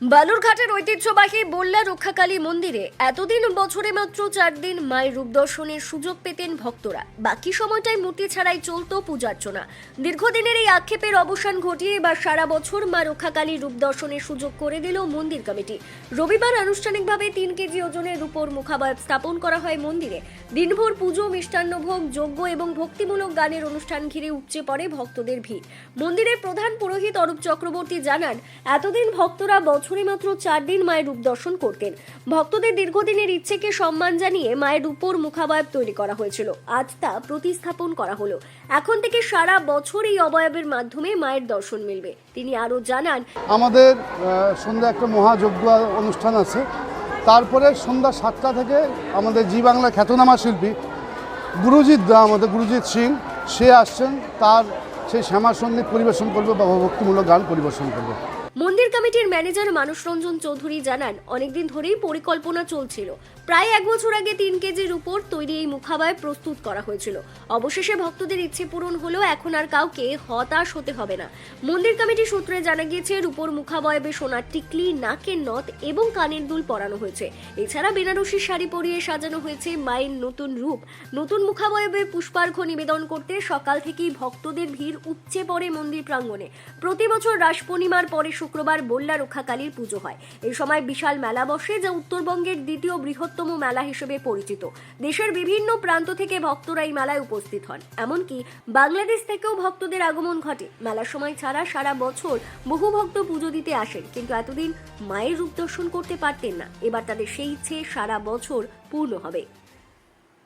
বালুরঘাটের ঐতিহ্যবাহী বল্লা রক্ষাকালী মন্দিরে এতদিন বছরে মাত্র চার দিন মায়ের রূপ দর্শনের সুযোগ পেতেন ভক্তরা। বাকি সময়টাই মূর্তি ছাড়াই চলত পূজার্চনা। দীর্ঘদিনের এই আক্ষেপের অবসান ঘটিয়ে এবার সারা বছর মা রক্ষাকালীর রূপ দর্শনের সুযোগ করে দিল মন্দির কমিটি। রবিবার আনুষ্ঠানিকভাবে তিন কেজি ওজনের রূপর মুখাবয়ব স্থাপন করা হয় মন্দিরে। দিনভর পুজো, মিষ্টান্ন ভোগ, যজ্ঞ এবং ভক্তিমূলক গানের অনুষ্ঠান ঘিরে উপচে পড়ে ভক্তদের ভিড়। মন্দিরের প্রধান পুরোহিত অরূপ চক্রবর্তী জানান, এতদিন ভক্তরা বছরে মাত্র চার দিন মায়ের রূপ দর্শন করতেন। ভক্তদের দীর্ঘদিনের ইচ্ছেকে সম্মান জানিয়ে মায়ের উপর মুখাবয়ব তৈরি করা হয়েছিল। আজ তা প্রতিস্থাপন করা হলো। এখন থেকে সারা বছর এই অবয়বের মাধ্যমে মায়ের দর্শন মিলবে। তিনি আরও জানান, আমাদের সন্ধ্যা একটা মহাযজ্ঞ অনুষ্ঠান আছে। তারপরে সন্ধ্যা সাতটা থেকে আমাদের জি বাংলা খ্যাতনামা শিল্পী গুরুজিৎ দা, আমাদের গুরুজিৎ সিং, সে আসছেন। তার সেই শ্যামা পরিবেশন করবে বা ভক্তিমূলক গান পরিবেশন করবে। মন্দির কমিটির ম্যানেজার মানুষ রঞ্জন চৌধুরী জানান, অনেকদিন ধরেই পরিকল্পনা চলছিল। প্রায় এক বছর আগে তিন কেজির উপর তৈরি এই মুখাবয় প্রস্তুত করা হয়েছিল। অবশেষে ভক্তদের ইচ্ছে পূরণ হলেও এখন আর কাউকে হতাশ হতে হবে না। মন্দির কমিটি সূত্রে জানা গিয়েছে, রূপোর মুখাবয়বে সোনার টিকলি নাকের নথ এবং কানের দুল পরানো হয়েছে। এছাড়া বেনারসি শাড়ি পরিয়ে সাজানো হয়েছে মায়ের নতুন রূপ। নতুন মুখাবয়বে পুষ্পার্ঘ নিবেদন করতে সকাল থেকেই ভক্তদের ভিড় উপচে পড়ে মন্দির প্রাঙ্গণে। প্রতি বছর রাস পূর্ণিমার পরে শুক্রবার বল্লা রক্ষাকালীর পুজো হয়। এই সময় বিশাল মেলা বসে যা উত্তরবঙ্গের দ্বিতীয় বৃহত্তম মেলা হিসেবে পরিচিত। দেশের বিভিন্ন প্রান্ত থেকে ভক্তরা এই মেলায় উপস্থিত হন। এমনকি বাংলাদেশ থেকেও ভক্তদের আগমন ঘটে। মেলার সময় ছাড়া সারা বছর বহু ভক্ত পুজো দিতে আসেন। কিন্তু এতদিন মায়ের রূপ দর্শন করতে পারতেন না। এবার তাদের সেই ইচ্ছে সারা বছর পূর্ণ হবে।